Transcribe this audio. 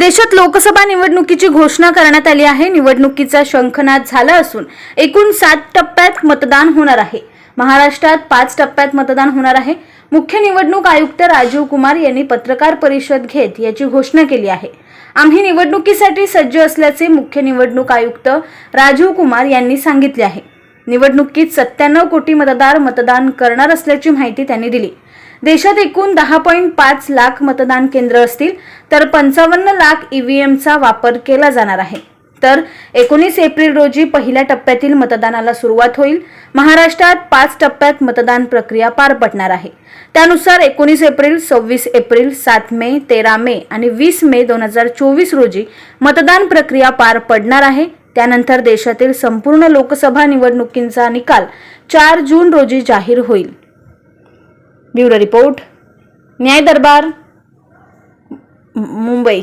देशात लोकसभा निवडणुकीची घोषणा करण्यात आली आहे. निवडणुकीचा शंखनाद झाला असून एकूण सात टप्प्यात मतदान होणार आहे. महाराष्ट्रात पाच टप्प्यात मतदान होणार आहे. मुख्य निवडणूक आयुक्त राजीव कुमार यांनी पत्रकार परिषद घेत याची घोषणा केली आहे. आम्ही निवडणुकीसाठी सज्ज असल्याचे मुख्य निवडणूक आयुक्त राजीव कुमार यांनी सांगितले आहे. निवडणुकीत सत्त्याण्णव कोटी मतदार मतदान करणार असल्याची माहिती त्यांनी दिली. देशात एकूण दहा पॉईंट पाच लाख मतदान केंद्र असतील तर पंचावन्न लाख ईव्हीएमचा वापर केला जाणार आहे. तर एकोणीस एप्रिल रोजी पहिल्या टप्प्यातील मतदानाला सुरुवात होईल. महाराष्ट्रात पाच टप्प्यात मतदान प्रक्रिया पार पडणार आहे. त्यानुसार एकोणीस एप्रिल सव्वीस एप्रिल सात मे तेरा मे आणि वीस मे दोन हजार चोवीस रोजी मतदान प्रक्रिया पार पडणार आहे. त्यानंतर देशातील संपूर्ण लोकसभा निवडणुकींचा निकाल चार जून रोजी जाहीर होईल. ब्युरो रिपोर्ट न्याय दरबार मुंबई.